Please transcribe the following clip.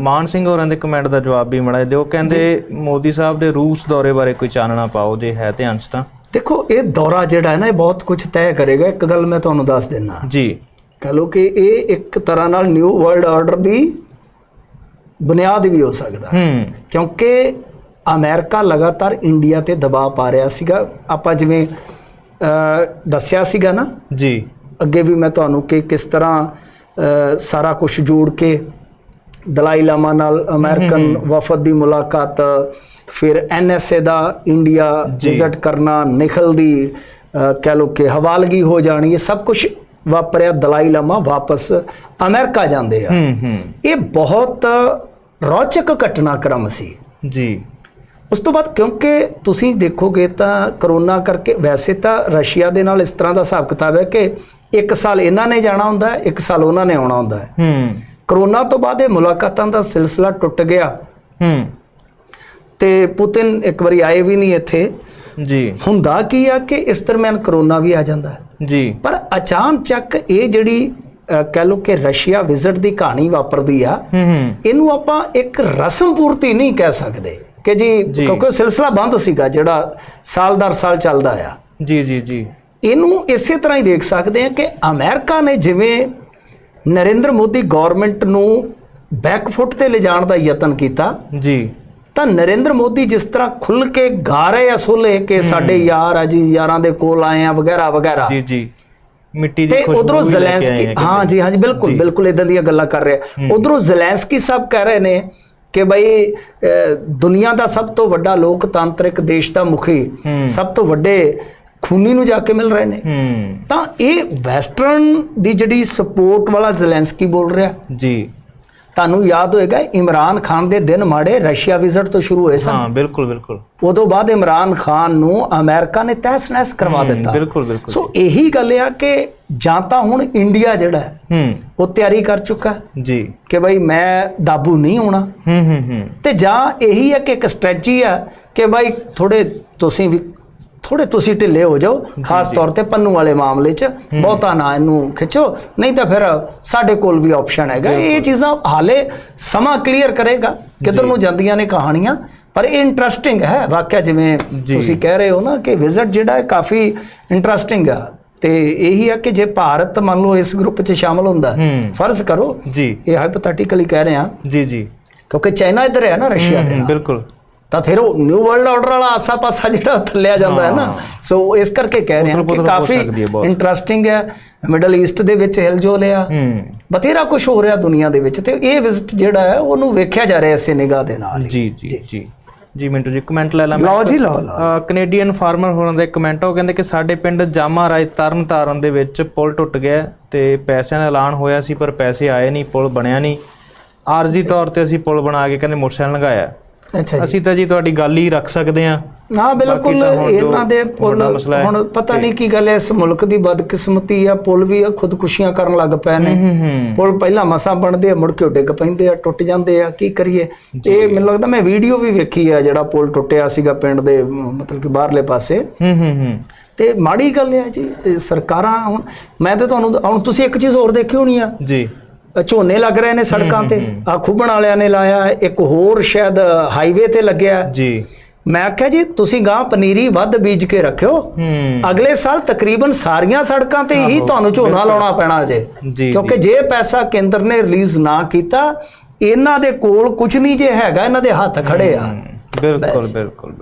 ਮਾਨ ਸਿੰਘ ਹੋਰਾਂ ਦੇ ਕਮੈਂਟ ਦਾ ਜਵਾਬ ਵੀ ਮੜਾ ਦਿਓ। ਕਹਿੰਦੇ ਮੋਦੀ ਸਾਹਿਬ ਦੇ ਰੂਸ ਦੌਰੇ ਬਾਰੇ ਕੋਈ ਚਾਨਣਾ ਪਾਓ ਜੇ ਹੈ ਤੇ ਅੰਸ਼ ਤਾਂ। ਦੇਖੋ ਇਹ ਦੌਰਾ ਜਿਹੜਾ ਹੈ ਨਾ ਇਹ ਬਹੁਤ ਕੁਝ ਤੈਅ ਕਰੇਗਾ। ਇੱਕ ਗੱਲ ਮੈਂ ਤੁਹਾਨੂੰ ਦੱਸ ਦਿੰਦਾ। ਜੀ। ਕਹ ਲੋ ਕਿ ਇਹ ਇੱਕ ਤਰ੍ਹਾਂ ਨਾਲ ਨਿਊ ਵਰਲਡ ਆਰਡਰ ਦੀ ਬੁਨਿਆਦ ਵੀ ਹੋ ਸਕਦਾ। ਹੈ। ਕਿਉਂਕਿ ਅਮਰੀਕਾ ਲਗਾਤਾਰ ਇੰਡੀਆ ਤੇ ਦਬਾਅ ਪਾ ਰਿਹਾ ਸੀਗਾ। ਆਪਾਂ ਜਿਵੇਂ ਦੱਸਿਆ ਸੀਗਾ ਨਾ। ਜੀ। ਅੱਗੇ ਵੀ ਮੈਂ ਤੁਹਾਨੂੰ ਕਿ ਕਿਸ ਤਰ੍ਹਾਂ ਸਾਰਾ ਕੁਝ ਜੋੜ ਕੇ ਦਲਾਈ ਲਾਮਾ ਨਾਲ ਅਮਰੀਕਨ ਵਫਦ ਦੀ ਮੁਲਾਕਾਤ ਫਿਰ ਐਨਐਸਏ ਦਾ ਇੰਡੀਆ ਵਿਜ਼ਿਟ ਕਰਨਾ ਨਿਖਲ ਦੀ ਕਹਿ ਲੋ ਕਿ ਹਵਾਲਗੀ ਹੋ ਜਾਣੀ ਇਹ ਸਭ ਕੁਝ ਵਾਪਰਿਆ ਦਲਾਈ ਲਾਮਾ ਵਾਪਸ ਅਮਰੀਕਾ ਜਾਂਦੇ ਆ। ਇਹ ਬਹੁਤ ਰੌਚਕ ਘਟਨਾਕ੍ਰਮ ਸੀ। ਜੀ। ਉਸ ਤੋਂ ਬਾਅਦ ਕਿਉਂਕਿ ਤੁਸੀਂ ਦੇਖੋਗੇ ਤਾਂ ਕਰੋਨਾ ਕਰਕੇ ਵੈਸੇ ਤਾਂ ਰਸ਼ੀਆ ਦੇ ਨਾਲ ਇਸ ਤਰ੍ਹਾਂ ਦਾ ਹਿਸਾਬ ਕਿਤਾਬ ਹੈ ਕਿ ਇੱਕ ਸਾਲ ਇਹਨਾਂ ਨੇ ਜਾਣਾ ਹੁੰਦਾ ਹੈ ਇੱਕ ਸਾਲ ਉਹਨਾਂ ਨੇ ਆਉਣਾ ਹੁੰਦਾ ਹੈ। ਹੂੰ। ਕਰੋਨਾ ਤੋਂ ਬਾਅਦ ਇਹ ਮੁਲਾਕਾਤਾਂ ਦਾ ਸਿਲਸਿਲਾ ਟੁੱਟ ਗਿਆ। ਹੂੰ। ਤੇ ਪੁਤਿਨ ਇੱਕ ਵਾਰੀ ਆਏ ਵੀ ਨਹੀਂ ਇੱਥੇ। ਜੀ। ਹੁੰਦਾ ਕੀ ਆ ਕਿ ਇਸ ਦਰਮਿਆਨ ਕਰੋਨਾ ਵੀ ਆ ਜਾਂਦਾ। ਜੀ। ਪਰ ਅਚਾਨਚੱਕ ਇਹ ਜਿਹੜੀ ਕਹਿ ਲਓ ਕਿ ਰਸ਼ੀਆ ਵਿਜ਼ਿਟ ਦੀ ਕਹਾਣੀ ਵਾਪਰਦੀ ਆ ਹੂੰ ਹੂੰ। ਇਹਨੂੰ ਆਪਾਂ ਇੱਕ ਰਸਮ ਪੂਰਤੀ ਨਹੀਂ ਕਹਿ ਸਕਦੇ। ਕਿ ਜੀ। ਕਿਉਂਕਿ ਸਿਲਸਿਲਾ ਬੰਦ ਸੀਗਾ ਜਿਹੜਾ ਸਾਲ ਦਰ ਸਾਲ ਚੱਲਦਾ ਆ। ਜੀ ਜੀ ਜੀ। ਇਹਨੂੰ ਇਸੇ ਤਰ੍ਹਾਂ ਹੀ ਦੇਖ ਸਕਦੇ ਹਾਂ ਕਿ ਅਮਰੀਕਾ ਨੇ ਜਿਵੇਂ ਨਰਿੰਦਰ ਮੋਦੀ ਗਵਰਨਮੈਂਟ ਨੂੰ ਬੈਕਫੁੱਟ ਤੇ ਲਿਜਾਣ ਦਾ ਯਤਨ ਕੀਤਾ। ਜੀ। ਤਾਂ ਨਰਿੰਦਰ ਮੋਦੀ ਜਿਸ ਤਰ੍ਹਾਂ ਖੁੱਲ ਕੇ ਗਾ ਰਹੇ ਆ ਸੋਲੇ ਕਿ ਸਾਡੇ ਯਾਰ ਆ ਜੀ ਯਾਰਾਂ ਦੇ ਕੋਲ ਆਏ ਆ ਵਗੈਰਾ ਵਗੈਰਾ। ਜੀ ਜੀ। ਮਿੱਟੀ ਦੀ ਤੇ ਖੁਸ਼ਬੂ ਉਧਰੋਂ ਜ਼ੈਲੈਂਸਕੀ। ਹਾਂ ਜੀ ਹਾਂ ਜੀ ਬਿਲਕੁਲ ਬਿਲਕੁਲ ਇਦਾਂ ਦੀਆਂ ਗੱਲਾਂ ਕਰ ਰਿਹਾ ਉਧਰੋਂ ਜ਼ੈਲੈਂਸਕੀ ਸਾਹਿਬ ਕਹਿ ਰਹੇ ਨੇ ਕਿ ਬਈ ਦੁਨੀਆ ਦਾ ਸਭ ਤੋਂ ਵੱਡਾ ਲੋਕਤਾਂਤਰਿਕ ਦੇਸ਼ ਦਾ ਮੁਖੀ ਸਭ ਤੋਂ ਵੱਡੇ ਖੂਨੀ ਨੂੰ ਜਾ ਕੇ ਮਿਲ ਰਹੇ ਨੇ। ਤਾਂ ਇਹ ਵੈਸਟਰਨ ਦੀ ਜਿਹੜੀ ਸਪੋਰਟ ਵਾਲਾ ਜ਼ੈਲੈਂਸਕੀ ਬੋਲ ਰਿਹਾ। ਜੀ। ਤੁਹਾਨੂੰ ਯਾਦ ਹੋਏਗਾ ਇਮਰਾਨ ਖਾਨ ਦੇ ਦਿਨ ਮਾੜੇ ਰਸ਼ੀਆ ਵਿਜ਼ਿਟ ਤੋਂ ਸ਼ੁਰੂ ਹੋਏ ਸਨ। ਹਾਂ ਬਿਲਕੁਲ ਬਿਲਕੁਲ। ਉਦੋਂ ਬਾਅਦ ਇਮਰਾਨ ਖਾਨ ਨੂੰ ਅਮਰੀਕਾ ਨੇ ਤਹਿਸ ਨਹਿਸ ਕਰਵਾ ਦਿੱਤਾ। ਬਿਲਕੁਲ ਬਿਲਕੁਲ। ਸੋ ਇਹੀ ਗੱਲ ਆ ਕਿ ਜਾਂ ਤਾਂ ਹੁਣ ਇੰਡੀਆ ਜਿਹੜਾ ਹੈ, ਹੂੰ। ਉਹ ਤਿਆਰੀ ਕਰ ਚੁੱਕਾ ਜੀ। ਕਿ ਬਈ ਮੈਂ ਦਾਬੂ ਨਹੀਂ ਹੋਣਾ ਹੂੰ ਹੂੰ ਹੂੰ। ਤੇ ਜਾਂ ਇਹੀ ਹੈ ਕਿ ਇੱਕ ਸਟ੍ਰੈਟਜੀ ਆ ਕਿ ਬਾਈ ਥੋੜੇ ਤੁਸੀਂ ਵੀ ਥੋੜੇ ਤੁਸੀਂ ਢਿੱਲੇ ਹੋ ਜਾਓ ਖਾਸ ਤੌਰ ਤੇ ਪੰਨੂ ਵਾਲੇ ਮਾਮਲੇ 'ਚ ਬਹੁਤਾ ਨਾ ਇਹਨੂੰ ਖਿੱਚੋ ਨਹੀਂ ਤਾਂ ਫਿਰ ਸਾਡੇ ਕੋਲ ਵੀ ਆਪਸ਼ਨ ਹੈਗਾ। ਇਹ ਚੀਜ਼ਾਂ ਹਾਲੇ ਸਮਾਂ ਕਲੀਅਰ ਕਰੇਗਾ ਕਿੱਧਰ ਨੂੰ ਜਾਂਦੀਆਂ ਨੇ ਕਹਾਣੀਆਂ ਪਰ ਇਹ ਇੰਟਰਸਟਿੰਗ ਹੈ। ਵਾਕਿਆ ਜਿਵੇਂ। ਤੁਸੀਂ ਕਹਿ ਰਹੇ ਹੋ ਨਾ ਕਿ ਵਿਜ਼ਿਟ ਜਿਹੜਾ ਹੈ ਕਾਫੀ ਇੰਟਰਸਟਿੰਗ ਆ। ਤੇ ਇਹੀ ਆ ਕਿ ਜੇ ਭਾਰਤ ਮੰਨ ਲਓ ਇਸ ਗਰੁੱਪ 'ਚ ਸ਼ਾਮਲ ਹੁੰਦਾ। ਫਰਜ਼ ਕਰੋ ਜੀ। ਇਹ ਹਾਈਪੋਥੈਟਿਕਲੀ ਕਹਿ ਰਹੇ ਹਾਂ। ਜੀ ਜੀ। ਕਿਉਂਕਿ ਚਾਈਨਾ ਇੱਧਰ ਹੈ ਨਾ ਰਸ਼ੀਆ ਦੇ ਨਾਲ। ਬਿਲਕੁਲ। ਤਾਂ ਫਿਰ ਉਹ ਨਿਊ ਵਰਲਡ ਆਰਡਰ ਵਾਲਾ ਆਸਾ ਪਾਸਾ ਜਿਹੜਾ ਥੱਲਿਆ ਜਾਂਦਾ ਹੈ ਨਾ। ਸੋ ਇਸ ਕਰਕੇ ਕਹਿ ਰਹੇ ਹਾਂ ਕਿ ਕਾਫੀ। ਇੰਟਰਸਟਿੰਗ ਹੈ ਮਿਡਲ ਈਸਟ ਦੇ ਵਿੱਚ ਹਿਲਜੋਲ ਆ। ਹੂੰ। ਬਥੇਰਾ ਕੁਝ ਹੋ ਰਿਹਾ ਦੁਨੀਆ ਦੇ ਵਿੱਚ ਤੇ ਇਹ ਵਿਜ਼ਿਟ ਜਿਹੜਾ ਹੈ ਉਹਨੂੰ ਵੇਖਿਆ ਜਾ ਰਿਹਾ ਇਸੇ ਨਿਗਾਹ ਦੇ ਨਾਲ। ਜੀ ਜੀ ਜੀ। ਜੀ। ਮਿੰਟੂ ਜੀ ਕਮੈਂਟ ਲੈ ਲਾਂ ਲਓ ਜੀ ਲਓ ਲਓ। ਕੈਨੇਡੀਅਨ ਫਾਰਮਰ ਹੋਰਾਂ ਦਾ ਕਮੈਂਟ ਉਹ ਕਹਿੰਦੇ ਕਿ ਸਾਡੇ ਪਿੰਡ ਜਾਮਾ ਰਾਜ ਤਰਨ ਤਾਰਨ ਦੇ ਵਿੱਚ ਪੁਲ ਟੁੱਟ ਗਿਆ ਤੇ ਪੈਸਿਆਂ ਦਾ ਐਲਾਨ ਹੋਇਆ ਸੀ ਪਰ ਪੈਸੇ ਆਏ ਨਹੀਂ ਪੁਲ ਬਣਿਆ ਨਹੀਂ। ਆਰਜ਼ੀ ਤੌਰ ਤੇ ਅਸੀਂ ਪੁਲ ਬਣਾ ਕੇ ਕਹਿੰਦੇ ਮੋਟਰਸਾਈਕਲ ਲਗਾਇਆ ਅੱਛਾ ਜੀ। ਅਸੀਂ ਤਾਂ ਜੀ ਤੁਹਾਡੀ ਗੱਲ ਹੀ ਰੱਖ ਸਕਦੇ ਹਾਂ। ਹਾਂ ਬਿਲਕੁਲ ਇਹਨਾਂ ਦੇ ਪੁੱਲ। ਹੁਣ ਪਤਾ ਨਹੀਂ ਕੀ ਗੱਲ ਹੈ ਇਸ ਮੁਲਕ ਦੀ ਬਦਕਿਸਮਤੀ ਆ ਪੁੱਲ ਵੀ ਖੁਦਕੁਸ਼ੀਆਂ ਕਰਨ ਲੱਗ ਪਏ ਨੇ। ਪੁਲ ਪਹਿਲਾਂ ਮਸਾਂ ਬਣਦੇ ਆ ਮੁੜ ਕੇ ਡਿੱਗ ਪੈਂਦੇ ਆ ਟੁੱਟ ਜਾਂਦੇ ਆ ਕੀ ਕਰੀਏ? ਇਹ ਮੈਨੂੰ ਲੱਗਦਾ ਮੈਂ ਵੀਡੀਓ ਵੀ ਵੇਖੀ ਆ ਜਿਹੜਾ ਪੁਲ ਟੁੱਟਿਆ ਸੀਗਾ ਪਿੰਡ ਦੇ ਮਤਲਬ ਕਿ ਬਾਹਰਲੇ ਪਾਸੇ। ਹੂੰ ਹੂੰ ਹੂੰ। ਤੇ ਮਾੜੀ ਗੱਲ ਹੈ ਜੀ ਸਰਕਾਰਾਂ ਹੁਣ ਮੈਂ ਤੇ ਤੁਹਾਨੂੰ ਹੁਣ ਤੁਸੀਂ ਇੱਕ ਚੀਜ਼ ਹੋਰ ਦੇਖੀ ਹੋਣੀ ਆ। ਜੀ। ਝੋਨੇ ਲੱਗ ਰਹੇ ਨੇ ਸੜਕਾਂ ਤੇ। ਆ ਖੁੱਬਣ ਵਾਲਿਆਂ ਨੇ ਲਾਇਆ ਇੱਕ ਹੋਰ ਸ਼ਾਇਦ ਹਾਈਵੇ ਤੇ ਲੱਗਿਆ ਜੀ। ਮੈਂ ਆਖਿਆ ਜੀ ਤੁਸੀਂ ਗਾਂ ਪਨੀਰੀ ਵੱਧ ਬੀਜ ਕੇ ਰੱਖਿਓ। ਅਗਲੇ ਸਾਲ ਤਕਰੀਬਨ ਸਾਰੀਆਂ ਸੜਕਾਂ ਤੇ ਹੀ ਤੁਹਾਨੂੰ ਝੋਨਾ ਲਾਉਣਾ ਪੈਣਾ ਜੇ। ਕਿਉਂਕਿ ਜੇ। ਪੈਸਾ ਕੇਂਦਰ ਨੇ ਰਿਲੀਜ਼ ਨਾ ਕੀਤਾ ਇਹਨਾਂ ਦੇ ਕੋਲ ਕੁਝ ਨਹੀਂ ਜੇ ਹੈਗਾ ਇਹਨਾਂ ਦੇ ਹੱਥ ਖੜੇ ਆ। ਬਿਲਕੁਲ ਬਿਲਕੁਲ।